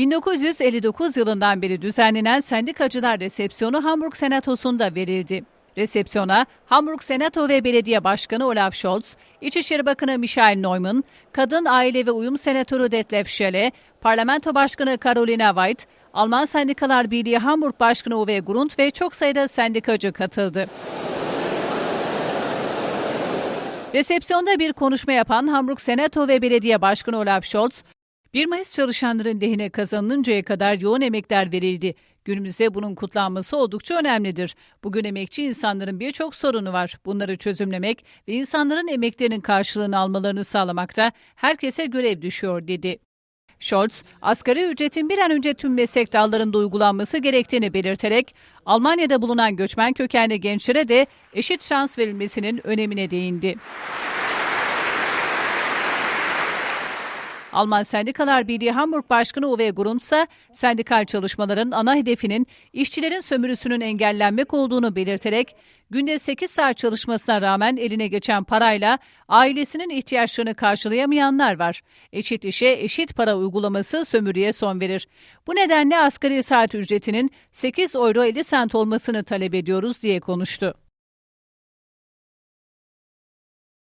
1959 yılından beri düzenlenen sendikacılar resepsiyonu Hamburg Senatosu'nda verildi. Resepsiyona Hamburg Senato ve Belediye Başkanı Olaf Scholz, İçişleri Bakanı Michael Neumann, Kadın Aile ve Uyum Senatörü Detlef Schelle, Parlamento Başkanı Carolina White, Alman Sendikalar Birliği Hamburg Başkanı Uwe Grund ve çok sayıda sendikacı katıldı. Resepsiyonda bir konuşma yapan Hamburg Senato ve Belediye Başkanı Olaf Scholz, 1 Mayıs çalışanların lehine kazanılıncaya kadar yoğun emekler verildi. Günümüzde bunun kutlanması oldukça önemlidir. Bugün emekçi insanların birçok sorunu var. Bunları çözümlemek ve insanların emeklerinin karşılığını almalarını sağlamakta herkese görev düşüyor dedi. Scholz, asgari ücretin bir an önce tüm meslek dallarında uygulanması gerektiğini belirterek, Almanya'da bulunan göçmen kökenli gençlere de eşit şans verilmesinin önemine değindi. Alman Sendikalar Birliği Hamburg Başkanı Uwe Grund ise sendikal çalışmaların ana hedefinin işçilerin sömürüsünün engellenmek olduğunu belirterek günde 8 saat çalışmasına rağmen eline geçen parayla ailesinin ihtiyaçlarını karşılayamayanlar var. Eşit işe eşit para uygulaması sömürüye son verir. Bu nedenle asgari saat ücretinin 8 euro 50 sent olmasını talep ediyoruz diye konuştu.